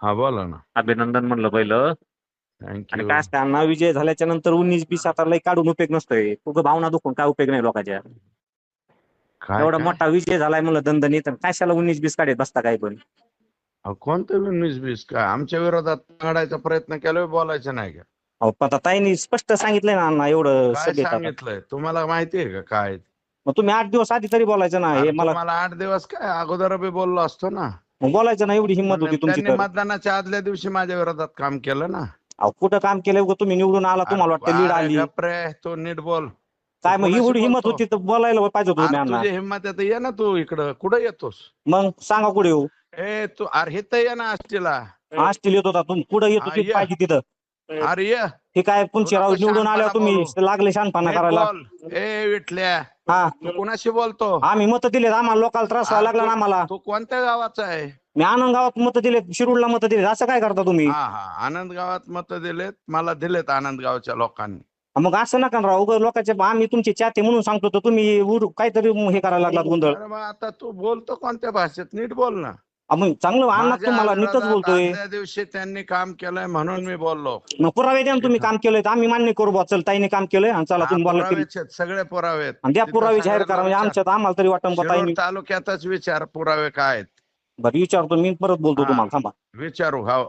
हा बोला ना. अभिनंदन म्हणलं पहिलं. आणि थँक्यू काय असतं अण्णा विजय झाल्याच्यानंतर उन्नीस बीस आता लय काढून उपयोग नसतोय. उगं भावना दुखून काय उपयोग नाही लोकांच्या. काय एवढा काय? मोठा विजय झालाय म्हणलं दणदणीत तर कशाला उन्नीस बीस काढत बसता काय पण? अहो, कोणतं उन्नीस बीस काय? आमच्या विरोधात काढायचा प्रयत्न केला बोलायचं नाही का? अहो पण आता ताईंनी स्पष्ट सांगितलंय ना अण्णा एवढं काय सगळे सांगितलंय? तुम्हाला माहिती आहे का काय? मग तुम्ही आठ दिवस आधी तरी बोलायचं ना हे मला तुम्हाला आठ दिवस काय? अगोदर बी बोललो असतो ना. मग बोलायचं ना एवढी हिंमत होती तुमची त्यांनी तर. मतदानाच्या आदल्या दिवशी माझ्या विरोधात काम केलं ना. अहो कुठं काम केलं उगं? तुम्ही निवडून आला तुम्हाला वाटतं लीड अरे आली. गप रे, तू नीट बोल. काय मग कोणाशी एवढी हिंमत बोलतो? होती तर बोलायला पाहिजे होतं तुम्ही अरे अण्णा तुझी हिंमत आहे तर ये ना तू इकडं. कुठं येतोस? मग सांगा कुठे येऊ? ए तू अरे हे तर ये ना आष्टीला. आष्टील येत होता तुम्ही कुठं येत हा, होती ये. पाहिजे तिथं. अरे ये. हे काय पुंचीराव थोडंसं निवडून आल्यावर तुम्ही लागले शानपणा करायला? ए विठल्या. हा. तू कुणाशी बोलतो? आम्ही मत दिलेत आम्हाला लोकांना त्रास व्हायला लागला ना आम्हाला. तू कोणत्या गावाचा आहे? मी आनंद गावात मत दिले शिरूरला मत दिले असं काय करता तुम्ही? हा हा. आनंद गावात मत दिलेत मला दिलेत आनंद गावच्या लोकांनी. मग असं नका ना राव उगाच लोकांचे आम्ही तुमचे चाहते म्हणून सांगतो तर तुम्ही उर- काहीतरी हे करायला लागलात गोंधळ. अरे मग आता तू बोलतो कोणत्या भाषेत? नीट बोल ना. चांगलं माझ्या तुम्हाला? नीटच बोलतोय. आदल्या दिवशी त्यांनी काम केलंय म्हणून मी बोललो. मग पुरावे द्या ना तुम्ही काम केलंय तर आम्ही मान्य करू बा चल ताईने काम केलंय आणि चला हा, तुम्ही बोलला तरी. पुरावेच आहेत, सगळे पुरावे आहेत. आणि द्या तिथं पुरावे जाहीर करा. म्हणजे. आमच्यात आम्हाला तरी ताईने तालुक्यातच विचार पुरावे काय आहेत? बरं विचारतो मी परत बोलतो हा. तुम्हाला थांबा. विचारू हा.